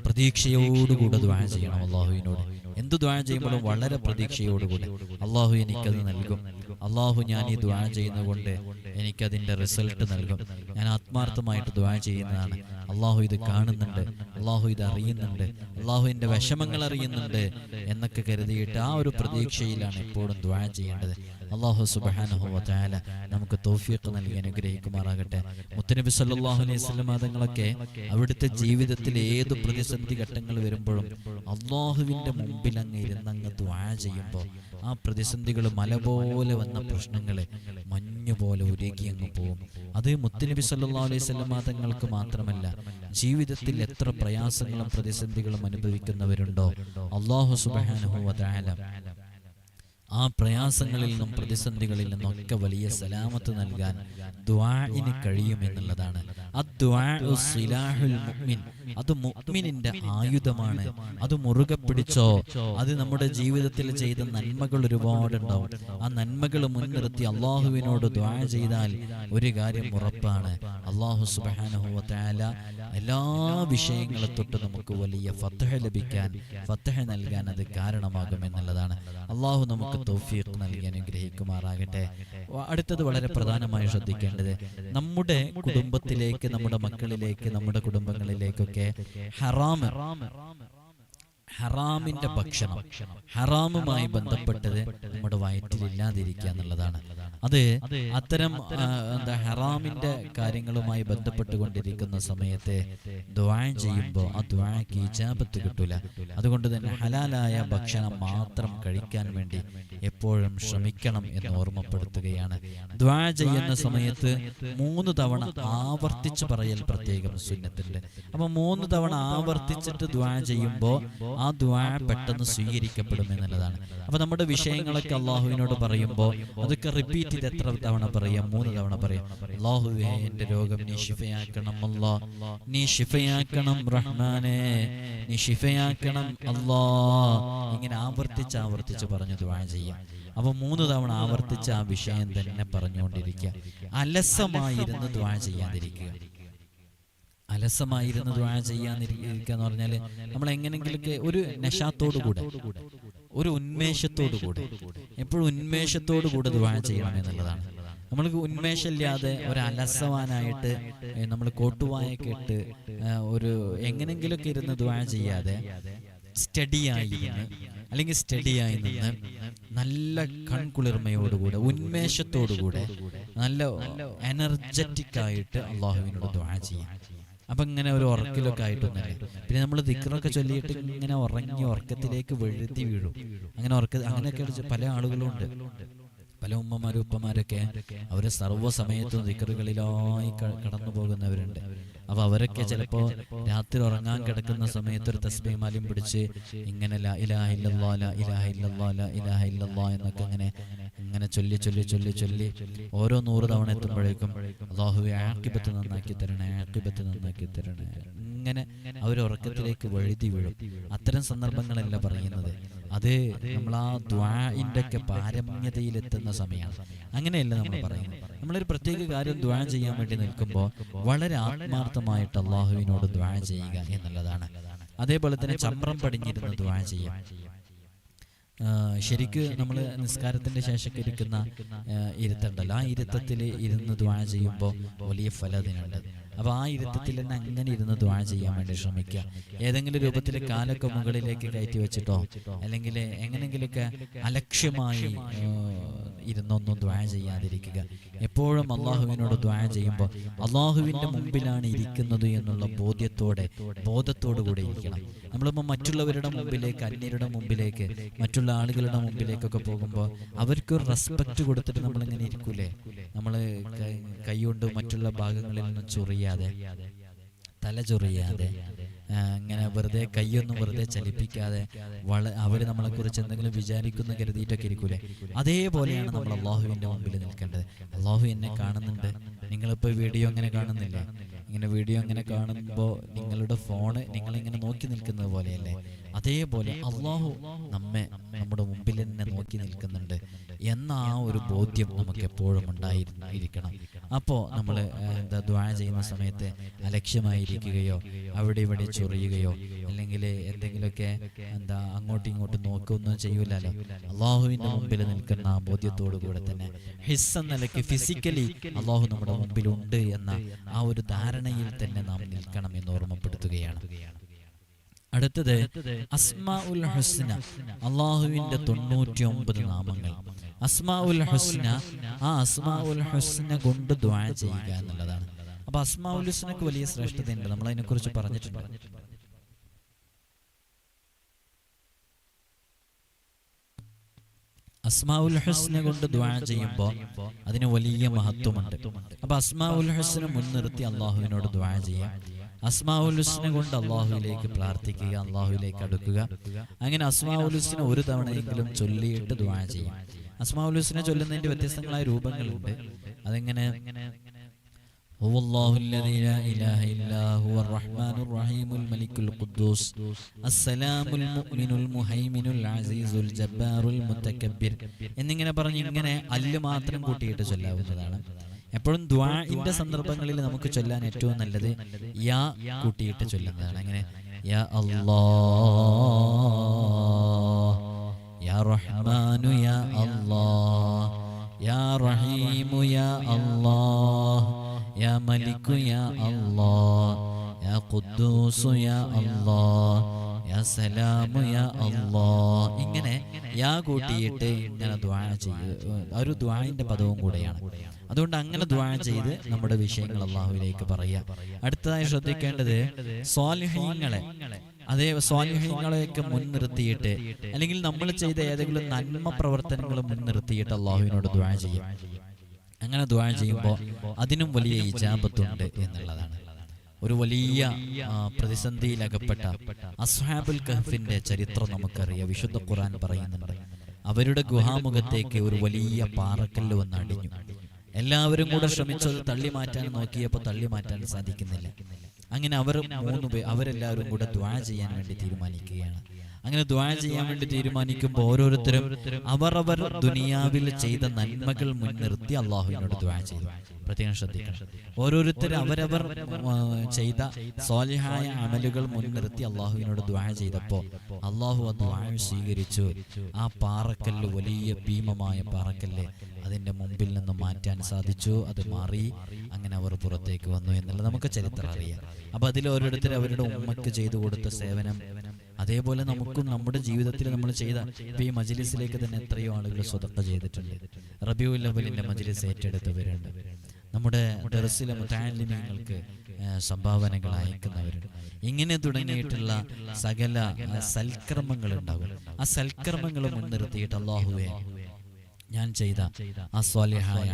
പ്രതീക്ഷയോടുകൂടെ ദ്വാഴ ചെയ്യണം അള്ളാഹുവിനോട്. എന്ത് ദ്വാഴ ചെയ്യുമ്പോഴും വളരെ പ്രതീക്ഷയോടുകൂടെ. അള്ളാഹു എനിക്കത് നൽകും. അള്ളാഹു ഞാൻ ഈ ദ്വാ ചെയ്യുന്നതുകൊണ്ട് എനിക്കതിന്റെ റിസൾട്ട് നൽകും. ഞാൻ ആത്മാർത്ഥമായിട്ട് ദ്വാ ചെയ്യുന്നതാണ്. അള്ളാഹു ഇത് കാണുന്നുണ്ട്. അള്ളാഹു ഇത് അറിയുന്നുണ്ട്. അള്ളാഹു എന്റെ വിഷമങ്ങൾ അറിയുന്നുണ്ട് എന്നൊക്കെ കരുതിയിട്ട് ആ ഒരു പ്രതീക്ഷയിലാണ് എപ്പോഴും ദ്വാ ചെയ്യേണ്ടത്. അള്ളാഹു സുബാനഹുല നമുക്ക് തോഫിയൊക്കെ നൽകി അനുഗ്രഹിക്കുമാറാകട്ടെ. മുത്തനബി സല്ലാഹു അലൈഹി സ്വലം മതങ്ങളൊക്കെ അവിടുത്തെ ജീവിതത്തിൽ ഏത് പ്രതിസന്ധി ഘട്ടങ്ങൾ വരുമ്പോഴും അള്ളാഹുവിന്റെ മുമ്പിൽ അങ്ങ് ഇരുന്നങ്ങ് ദ്വാ ചെയ്യുമ്പോൾ ആ പ്രതിസന്ധികൾ മല പോലെ വന്ന പ്രശ്നങ്ങളെ മഞ്ഞു പോലെ ഉരുകി അങ്ങ് പോകും. അത് മുത്തനബി സല്ലാ അലൈഹി സ്വലം തങ്ങൾക്ക് മാത്രമല്ല ജീവിതത്തിൽ എത്ര പ്രയാസങ്ങളും പ്രതിസന്ധികളും അനുഭവിക്കുന്നവരുണ്ടോ? അള്ളാഹു സുബാനുഹു വതാല ആ പ്രയാസങ്ങളിൽ നിന്നും പ്രതിസന്ധികളിൽ നിന്നൊക്കെ വലിയ സലാമത്ത് നൽകാൻ ദ്വാഇന് കഴിയുമെന്നുള്ളതാണ് അത് മുഅ്മിനിന്റെ ആയുധമാണ്. അത് മുറുകെ പിടിച്ചോ? അത് നമ്മുടെ ജീവിതത്തിൽ ചെയ്ത നന്മകൾ ഒരുപാടുണ്ടാവും. ആ നന്മകൾ മുൻനിർത്തി അള്ളാഹുവിനോട് ദ്വാ ചെയ്താൽ ഒരു കാര്യം ഉറപ്പാണ്. അള്ളാഹു തആല എല്ലാ വിഷയങ്ങളെ തൊട്ട് നമുക്ക് വലിയ ഫത്തഹ ലഭിക്കാൻ ഫത്തഹ നൽകാൻ അത് കാരണമാകും എന്നുള്ളതാണ്. അള്ളാഹു നമുക്ക് തൗഫീഖ് നൽകി അനുഗ്രഹിക്കുമാറാകട്ടെ. അടുത്തത് വളരെ പ്രധാനമായി ശ്രദ്ധിക്കേണ്ടത് നമ്മുടെ കുടുംബത്തിലേക്ക് നമ്മുടെ മക്കളിലേക്ക് നമ്മുടെ കുടുംബങ്ങളിലേക്കൊക്കെ ഹറാം ഹറാമിന്റെ ഭക്ഷണം ഹറാമുമായി ബന്ധപ്പെട്ടത് നമ്മുടെ വയറ്റിലില്ലാതിരിക്കുക എന്നുള്ളതാണ്. അത് അത്തരം എന്താ ഹറാമിന്റെ കാര്യങ്ങളുമായി ബന്ധപ്പെട്ടുകൊണ്ടിരിക്കുന്ന സമയത്ത് ദ്വാ ചെയ്യുമ്പോൾ ആ ദ്വാക്ക് ചാപത്ത് കിട്ടൂല. അതുകൊണ്ട് തന്നെ ഹലാലായ ഭക്ഷണം മാത്രം കഴിക്കാൻ വേണ്ടി എപ്പോഴും ശ്രമിക്കണം എന്ന് ഓർമ്മപ്പെടുത്തുകയാണ്. ദ്വാ ചെയ്യുന്ന സമയത്ത് മൂന്ന് തവണ ആവർത്തിച്ച് പറയൽ പ്രത്യേകം സുന്നത്തിന്റെ അപ്പൊ മൂന്ന് തവണ ആവർത്തിച്ചിട്ട് ദ്വാ ചെയ്യുമ്പോൾ ആ ദ്വാ പെട്ടെന്ന് സ്വീകരിക്കപ്പെടും എന്നുള്ളതാണ്. അപ്പൊ നമ്മുടെ വിഷയങ്ങളൊക്കെ അള്ളാഹുവിനോട് പറയുമ്പോൾ അതൊക്കെ റിപ്പീറ്റ് ചെയ്ത് എത്ര തവണ പറയാം? മൂന്ന് തവണ പറയാം? അള്ളാഹുവേ എന്റെ രോഗം നീ ശിഫയാക്കണം അല്ലാ. നീ ശിഫയാക്കണം റഹ്മാനെ. നീ ശിഫയാക്കണം അല്ലാ. ഇങ്ങനെ ആവർത്തിച്ച് ആവർത്തിച്ച് പറഞ്ഞു ദുവാ ചെയ്യാം. അപ്പൊ മൂന്ന് തവണ ആവർത്തിച്ച് ആ വിഷയം തന്നെ പറഞ്ഞുകൊണ്ടിരിക്കുക. അലസമായിരുന്ന് ദ്വാ ചെയ്യാതിരിക്കുക. അലസമായിരുന്ന് ദ്വാ ചെയ്യാതിരിക്കുക എന്ന് പറഞ്ഞാൽ നമ്മൾ എങ്ങനെങ്കിലൊക്കെ ഒരു നശാത്തോടു കൂടെ ഒരു ഉന്മേഷത്തോടു കൂടെ എപ്പോഴും ഉന്മേഷത്തോടു കൂടെ ദുവാ ചെയ്യണം എന്നുള്ളതാണ്. നമ്മൾക്ക് ഉന്മേഷമില്ലാതെ ഒരു അലസവാനായിട്ട് നമ്മൾ കോട്ടുവായൊക്കെ ഇട്ട് ഒരു എങ്ങനെങ്കിലൊക്കെ ഇരുന്ന് ദുവാ ചെയ്യാതെ സ്റ്റഡിയായി ഇരുന്ന് അല്ലെങ്കിൽ സ്റ്റഡിയായി നിന്ന് നല്ല കൺകുളിർമയോടുകൂടെ ഉന്മേഷത്തോടുകൂടെ നല്ല എനർജറ്റിക് ആയിട്ട് അള്ളാഹുവിനോട് ദുവാ ചെയ്യാം അപ്പൊ ഇങ്ങനെ ഒരു ഉറക്കിലൊക്കെ ആയിട്ടൊന്നല്ലേ പിന്നെ നമ്മൾ ദിക്കറൊക്കെ ചൊല്ലിയിട്ട് ഇങ്ങനെ ഉറങ്ങി ഉറക്കത്തിലേക്ക് വെഴുത്തി വീഴും. അങ്ങനെ ഉറക്ക അങ്ങനെയൊക്കെ പല ആളുകളും ഉണ്ട് പല ഉമ്മമാരും ഉപ്പമാരൊക്കെ അവർ സർവസമയത്തും ദിക്കറുകളിലായി കടന്നു പോകുന്നവരുണ്ട് അപ്പൊ അവരൊക്കെ ചിലപ്പോ രാത്രി ഉറങ്ങാൻ കിടക്കുന്ന സമയത്ത് ഒരു തസ്ബീമാലും പിടിച്ച് ഇങ്ങനെ ലാ ഇലാഹ ഇല്ലല്ലാ ലാ ഇലാഹ ഇല്ലല്ലാ ലാ ഇലാഹ ഇല്ലല്ലാ എന്നൊക്കെ ഇങ്ങനെ ചൊല്ലി ചൊല്ലി ചൊല്ലി ചൊല്ലി ഓരോ നൂറ് തവണ എത്തുമ്പോഴേക്കും അള്ളാഹുവെ ആക്കിബത്ത് നന്നാക്കി തരണേ ആക്കിബത്ത് നന്നാക്കി തരണേ. ഇങ്ങനെ അവർ ഉറക്കത്തിലേക്ക് വഴുതി വീഴും. അത്തരം സന്ദർഭങ്ങളല്ല പറയുന്നത്. അത് നമ്മൾ ആ ദ്വാഇന്റെ ഒക്കെ പാരമ്യതയിലെത്തുന്ന സമയമാണ് അങ്ങനെയല്ല നമ്മൾ പറയുന്നത്. നമ്മളൊരു പ്രത്യേക കാര്യം ദ്വാ ചെയ്യാൻ വേണ്ടി നിൽക്കുമ്പോൾ വളരെ ആത്മാർത്ഥമായിട്ട് അള്ളാഹുവിനോട് ദ്വാ ചെയ്യുക എന്നുള്ളതാണ്. അതേപോലെ തന്നെ ചമ്രം പടിഞ്ഞിരുന്ന് ദ്വാ ചെയ്യാം. ശരിക്ക് നമ്മൾ നിസ്കാരത്തിന്റെ ശേഷമൊക്കെ ഇരിക്കുന്ന ഇരുത്തുണ്ടല്ലോ. ആ ഇരുത്തത്തിൽ ഇരുന്ന് ദ്വാ ചെയ്യുമ്പോൾ വലിയ ഫലതിനുണ്ട് അപ്പൊ ആ ഇരുത്തത്തിൽ തന്നെ അങ്ങനെ ഇരുന്ന് ദ്വാഴ ചെയ്യാൻ വേണ്ടി ശ്രമിക്കുക. ഏതെങ്കിലും രൂപത്തിൽ കാലൊക്കെ മുകളിലേക്ക് കയറ്റി വെച്ചിട്ടോ അല്ലെങ്കിൽ എങ്ങനെങ്കിലുമൊക്കെ അലക്ഷ്യമായി ഇരുന്നൊന്നും ദ്വാഴ ചെയ്യാതിരിക്കുക. എപ്പോഴും അള്ളാഹുവിനോട് ദ്വാഴ ചെയ്യുമ്പോൾ അള്ളാഹുവിന്റെ മുമ്പിലാണ് ഇരിക്കുന്നത് എന്നുള്ള ബോധ്യത്തോടെ ബോധത്തോടു കൂടെ ഇരിക്കണം. നമ്മളിപ്പോൾ മറ്റുള്ളവരുടെ മുമ്പിലേക്ക് അന്യരുടെ മുമ്പിലേക്ക് മറ്റുള്ള ആളുകളുടെ മുമ്പിലേക്കൊക്കെ പോകുമ്പോൾ അവർക്ക് ഒരു റെസ്പെക്ട് കൊടുത്തിട്ട് നമ്മളിങ്ങനെ ഇരിക്കൂലേ? നമ്മൾ കൈ കൊണ്ട് മറ്റുള്ള ഭാഗങ്ങളിൽ നിന്നും ചൊറിയാതെ. തല ചൊറിയാതെ. ഇങ്ങനെ വെറുതെ കൈയൊന്നും വെറുതെ ചലിപ്പിക്കാതെ വള അവർ നമ്മളെ കുറിച്ച് എന്തെങ്കിലും വിചാരിക്കുന്ന കരുതിയിട്ടൊക്കെ ഇരിക്കൂലേ? അതേപോലെയാണ് നമ്മൾ അള്ളാഹുവിന്റെ മുമ്പിൽ നിൽക്കേണ്ടത്. അള്ളാഹു എന്നെ കാണുന്നുണ്ട്. നിങ്ങളിപ്പോ വീഡിയോ അങ്ങനെ കാണുന്നില്ലേ? ഇങ്ങനെ വീഡിയോ അങ്ങനെ കാണുമ്പോൾ നിങ്ങളുടെ ഫോണ് നിങ്ങളിങ്ങനെ നോക്കി നിൽക്കുന്നത് പോലെയല്ലേ? അതേപോലെ അള്ളാഹു നമ്മെ നമ്മുടെ മുമ്പിൽ തന്നെ നോക്കി നിൽക്കുന്നുണ്ട് എന്ന ആ ഒരു ബോധ്യം നമുക്ക് എപ്പോഴും ഉണ്ടായിരിക്കണം അപ്പോൾ നമ്മൾ എന്താ ദ്വാര ചെയ്യുന്ന സമയത്ത് അലക്ഷ്യമായിരിക്കുകയോ അവിടെ ഇവിടെ ചൊറിയുകയോ അല്ലെങ്കിൽ എന്തെങ്കിലുമൊക്കെ എന്താ അങ്ങോട്ടും ഇങ്ങോട്ടും നോക്കുകയൊന്നും ചെയ്യൂലല്ലോ. അള്ളാഹുവിന്റെ മുമ്പിൽ നിൽക്കുന്ന ആ ബോധ്യത്തോടു കൂടെ തന്നെ ഹിസ് എന്ന നിലയ്ക്ക് ഫിസിക്കലി അള്ളാഹു നമ്മുടെ മുമ്പിലുണ്ട് എന്ന ആ ഒരു ധാരണയിൽ തന്നെ നാം നിൽക്കണം എന്ന് ഓർമ്മപ്പെടുത്തുകയാണ്. അടുത്തത് അസ്മാ ഉൽ ഹുസ്ന അള്ളാഹുവിന്റെ തൊണ്ണൂറ്റി ഒമ്പത് നാമങ്ങൾ. അസ്മാ ഉൽ ഹുസ്ന ആ അസ്മാ ഉൽ ഹുസ്ന കൊണ്ട് ദ്വാ ചെയ്യുക എന്നുള്ളതാണ്. അപ്പൊ അസ്മാ ഉൽ ഹുസ്നക്ക് വലിയ ശ്രേഷ്ഠതയുണ്ട്. നമ്മൾ അതിനെക്കുറിച്ച് പറഞ്ഞിട്ടുണ്ട്. അസ്മാഉൽ ഹുസ്ന കൊണ്ട് ദ്വാ ചെയ്യുമ്പോൾ അതിന് വലിയ മഹത്വമുണ്ട്. അപ്പൊ അസ്മാഉൽ ഹുസ്ന മുൻനിർത്തി അള്ളാഹുവിനോട് ദ്വാ ചെയ്യാം. അസ്മാഉൽ ഹുസ്നെ കൊണ്ട് അള്ളാഹുവിലേക്ക് പ്രാർത്ഥിക്കുക അള്ളാഹുവിലേക്ക് അടുക്കുക. അങ്ങനെ അസ്മാഉൽ ഹുസ്നെ ഒരു തവണയെങ്കിലും ചൊല്ലിയിട്ട് ദ്വാ ചെയ്യാം. അസ്മാഉൽ ഹുസ്നെ ചൊല്ലുന്നതിന്റെ വ്യത്യസ്തങ്ങളായ രൂപങ്ങളുണ്ട്. അതിങ്ങനെ? هو الله الذي لا إله إلا هو الرحمن الرحيم الملك القدوس السلام المؤمن المهيمن العزيز الجبار المتكبر എന്നിങ്ങനെ പറഞ്ഞ് ഇങ്ങനെ അല്ല് മാത്രം കൂട്ടിയിട്ട് ചൊല്ലാവുന്നതാണ് എപ്പോഴും ദ്വാഇന്റെ സന്ദർഭങ്ങളിൽ നമുക്ക് ചൊല്ലാൻ ഏറ്റവും നല്ലത് യാ കൂട്ടിയിട്ട് ചൊല്ലുന്നതാണ് അങ്ങനെ യാ അല്ലാ യാ റഹ്മാനു യാ അല്ലാ യാ റഹീമു യാ അല്ലാ يا ملك يا الله يا قدوس يا الله يا سلام يا الله ഇങ്ങനെ യാ കൂട്ടിയിട്ട് ഇങ്ങനെ ദ്വാ ചെയ്യുക ഒരു ദ്വാന്റെ പദവും കൂടെയാണ് അതുകൊണ്ട് അങ്ങനെ ദ്വാ ചെയ്ത് നമ്മുടെ വിഷയങ്ങൾ അള്ളാഹുവിലേക്ക് പറയുക അടുത്തതായി ശ്രദ്ധിക്കേണ്ടത് സ്വാലിഹ്യങ്ങളെ അതേ സ്വാലിഹ്യങ്ങളെയൊക്കെ മുൻനിർത്തിയിട്ട് അല്ലെങ്കിൽ നമ്മൾ ചെയ്ത ഏതെങ്കിലും നന്മ പ്രവർത്തനങ്ങൾ മുൻനിർത്തിയിട്ട് അള്ളാഹുവിനോട് ദ്വാ ചെയ്യും അങ്ങനെ ദ്വാ ചെയ്യുമ്പോൾ അതിനും വലിയ ഇജാബത്തുണ്ട് എന്നുള്ളതാണ്. ഒരു വലിയ പ്രതിസന്ധിയിൽ പ്രതിസന്ധിയിലകപ്പെട്ട അസ്ഹാബുൽ കഹഫിന്റെ ചരിത്രം നമുക്കറിയാം. വിശുദ്ധ ഖുറാൻ പറയുന്നുണ്ട്. അവരുടെ ഗുഹാമുഖത്തേക്ക് ഒരു വലിയ പാറക്കല്ല് വന്ന് അടിഞ്ഞു എല്ലാവരും കൂടെ ശ്രമിച്ചത് തള്ളി മാറ്റാൻ നോക്കിയപ്പോൾ തള്ളി മാറ്റാൻ സാധിക്കുന്നില്ല. അങ്ങനെ അവർ മൂന്ന് പേർ അവരെല്ലാവരും കൂടെ ദ്വാ ചെയ്യാൻ വേണ്ടി തീരുമാനിക്കുകയാണ്. അങ്ങനെ ദ്വാ ചെയ്യാൻ വേണ്ടി തീരുമാനിക്കുമ്പോൾ ഓരോരുത്തരും അവർ അവർ ദുനിയാവിൽ ചെയ്ത നന്മകൾ മുൻനിർത്തി അള്ളാഹുവിനോട് ദ്വാ ചെയ്തു പ്രത്യേകം ശ്രദ്ധിക്കണം. ഓരോരുത്തരും അവരവർ ചെയ്ത സ്വാലിഹായ അമലുകൾ മുൻനിർത്തി അള്ളാഹുവിനോട് ദ്വാ ചെയ്തപ്പോൾ അള്ളാഹു ആ ദ്വാ സ്വീകരിച്ചു. ആ പാറക്കല്ല് വലിയ ഭീമമായ പാറക്കല്ല് അതിന്റെ മുമ്പിൽ നിന്ന് മാറ്റാൻ സാധിച്ചു. അത് മാറി അങ്ങനെ അവർ പുറത്തേക്ക് വന്നു എന്നുള്ളത് നമുക്ക് ചരിത്രം അറിയാം അപ്പൊ അതിൽ ഓരോരുത്തർ അവരുടെ ഉമ്മക്ക് ചെയ്തു കൊടുത്ത സേവനം അതേപോലെ നമുക്കും നമ്മുടെ ജീവിതത്തിൽ നമ്മൾ ചെയ്ത ഇപ്പൊ ഈ മജിലിസിലേക്ക് തന്നെ എത്രയോ ആളുകൾ സ്വതക്ക ചെയ്തിട്ടുണ്ട്. റബിയുൽ അവലിന്റെ മജിലിസ് ഏറ്റെടുത്തവരുണ്ട്. നമ്മുടെ ദർസിലെ മുത്താലിമീങ്ങൾക്ക് സംഭാവനകൾ അയക്കുന്നവരുണ്ട്. ഇങ്ങനെ തുടങ്ങിയിട്ടുള്ള സകല സൽക്രമങ്ങൾ സൽക്കർമ്മങ്ങൾ ഉണ്ടാകും ആ സൽക്കർമ്മങ്ങൾ മുൻനിർത്തിയിട്ട് അള്ളാഹുവെ ഞാൻ ചെയ്ത ആ സ്വാലിഹായ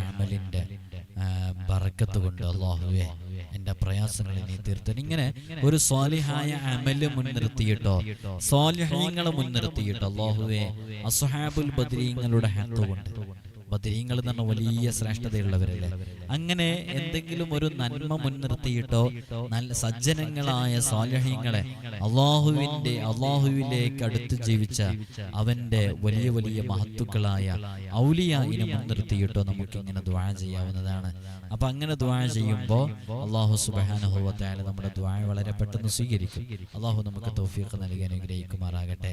ബറക്കത്ത് കൊണ്ട് അള്ളാഹുവെ എന്റെ പ്രയാസങ്ങളെ നീ തീർത്തൻ ഇങ്ങനെ ഒരു സ്വാലിഹായ അമൽ മുൻനിർത്തിയിട്ടോ സ്വാലിഹ്യങ്ങളെ മുൻനിർത്തിയിട്ടോ അള്ളാഹുവെ അസുഹാബുൽ ബദ്രീങ്ങളുടെ ഹത്ത് കൊണ്ട്. ബദരീങ്ങൾ എന്ന് പറഞ്ഞ വലിയ ശ്രേഷ്ഠതയുള്ളവരല്ലേ? അങ്ങനെ എന്തെങ്കിലും ഒരു നന്മ മുൻനിർത്തിയിട്ടോ നല്ല സജ്ജനങ്ങളായ സ്വാലഹ്യങ്ങളെ അള്ളാഹുവിന്റെ അള്ളാഹുവിലേക്ക് അടുത്ത് ജീവിച്ച അവന്റെ വലിയ വലിയ മഹത്തുക്കളായ ഔലിയായിനെ മുൻനിർത്തിയിട്ടോ നമുക്ക് ഇങ്ങനെ ദ്വാ ചെയ്യാവുന്നതാണ്. അപ്പൊ അങ്ങനെ ദ്വാ ചെയ്യുമ്പോൾ അള്ളാഹു സുബാനുഭവത്തായാലും നമ്മുടെ ദ്വാ വളരെ പെട്ടെന്ന് സ്വീകരിക്കും. അള്ളാഹു നമുക്ക് തൗഫീഖ് നൽകി അനുഗ്രഹിക്കുമാറാകട്ടെ.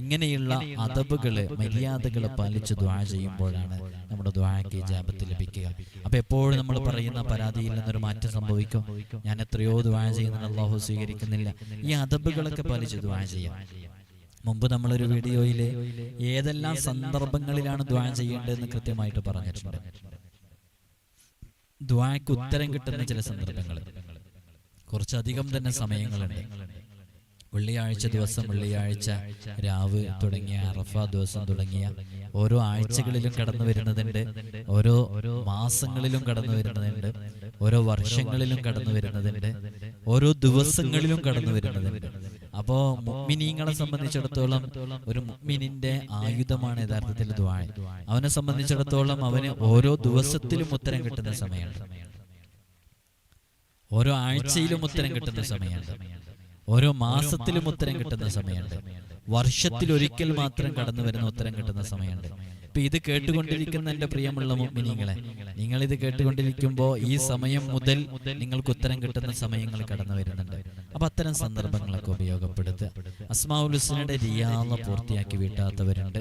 ഇങ്ങനെയുള്ള അതബുകൾ മര്യാദകൾ പാലിച്ച് ദ്വാ ചെയ്യുമ്പോഴാണ് നമ്മുടെ ദ്വാക്ക് ജാപത്ത് ലഭിക്കുക. അപ്പൊ എപ്പോഴും നമ്മൾ പറയുന്ന പരാതിയിൽ നിന്നൊരു മാറ്റം സംഭവിക്കും. ഞാൻ എത്രയോ ദ്വാ ചെയ്യുന്ന അള്ളാഹു സ്വീകരിക്കുന്നില്ല. ഈ അതബുകളൊക്കെ പാലിച്ച് ദ്വാ ചെയ്യാം. മുമ്പ് നമ്മളൊരു വീഡിയോയിൽ ഏതെല്ലാം സന്ദർഭങ്ങളിലാണ് ദ്വാ ചെയ്യേണ്ടതെന്ന് കൃത്യമായിട്ട് പറഞ്ഞിട്ടുണ്ട്. ദ്വാക്ക് ഉത്തരം കിട്ടുന്ന ചില സന്ദർഭങ്ങൾ. കുറച്ചധികം തന്നെ സമയങ്ങളുണ്ട്. വെള്ളിയാഴ്ച ദിവസം വെള്ളിയാഴ്ച രാവ് തുടങ്ങിയ അറഫ ദിവസം തുടങ്ങിയ ഓരോ ആഴ്ചകളിലും കടന്നു വരുന്നതുണ്ട് ഓരോ മാസങ്ങളിലും കടന്നു വരുന്നതുണ്ട് ഓരോ വർഷങ്ങളിലും കടന്നു വരുന്നതുണ്ട് ഓരോ ദിവസങ്ങളിലും കടന്നു വരുന്നതുണ്ട് അപ്പോ മുഗ്മിനീങ്ങളെ സംബന്ധിച്ചിടത്തോളം ഒരു മുഗ്മിനിന്റെ ആയുധമാണ് യഥാർത്ഥത്തിൽ ദ്വാ അവനെ സംബന്ധിച്ചിടത്തോളം അവന് ഓരോ ദിവസത്തിലും ഉത്തരം കിട്ടുന്ന സമയമാണ് ഓരോ ആഴ്ചയിലും ഉത്തരം കിട്ടുന്ന സമയമുണ്ട്. ഓരോ മാസത്തിലും ഉത്തരം കിട്ടുന്ന സമയമുണ്ട്. വർഷത്തിൽ ഒരിക്കൽ മാത്രം കടന്നു വരുന്ന ഉത്തരം കിട്ടുന്ന സമയമുണ്ട്. ഇപ്പൊ ഇത് കേട്ടുകൊണ്ടിരിക്കുന്ന എന്റെ പ്രിയമുള്ള മിനിങ്ങളെ നിങ്ങൾ ഇത് കേട്ടുകൊണ്ടിരിക്കുമ്പോൾ ഈ സമയം മുതൽ നിങ്ങൾക്ക് ഉത്തരം കിട്ടുന്ന സമയങ്ങൾ കടന്നു വരുന്നുണ്ട്. അപ്പൊ അത്തരം സന്ദർഭങ്ങളൊക്കെ ഉപയോഗപ്പെടുത്തുക. അസ്മാവുലുസിനുടെ റിയാദ പൂർത്തിയാക്കി വീട്ടാത്തവരുണ്ട്.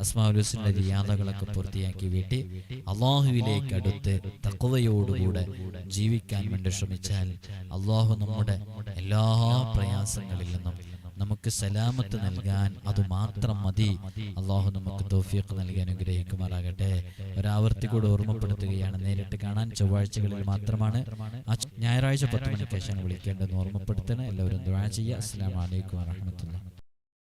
അസ്മാവുലുസിന്റെ റിയാദകളൊക്കെ പൂർത്തിയാക്കി വീട്ടി അള്ളാഹുവിലേക്ക് അടുത്ത് തക്കവയോടുകൂടെ ജീവിക്കാൻ വേണ്ടി ശ്രമിച്ചാൽ അള്ളാഹു നമ്മുടെ എല്ലാ പ്രയാസങ്ങളിൽ നിന്നും നമുക്ക് സലാമത്ത് നൽകാൻ അത് മാത്രം മതി. അള്ളാഹു നമുക്ക് തോഫിയൊക്കെ നൽകി അനുഗ്രഹിക്കുമാറാകട്ടെ. ഒരാവർത്തി കൂടെ ഓർമ്മപ്പെടുത്തുകയാണ്. നേരിട്ട് കാണാൻ ചൊവ്വാഴ്ചകളിൽ മാത്രമാണ്. ഞായറാഴ്ച പത്ത് മണിക്ക് ശേഷം വിളിക്കേണ്ടതെന്ന് ഓർമ്മപ്പെടുത്തണം. എല്ലാവരും ദ്വാ ചെയ്യുക. അസ്സാം വലൈക്കും വാഹമത്തുള്ള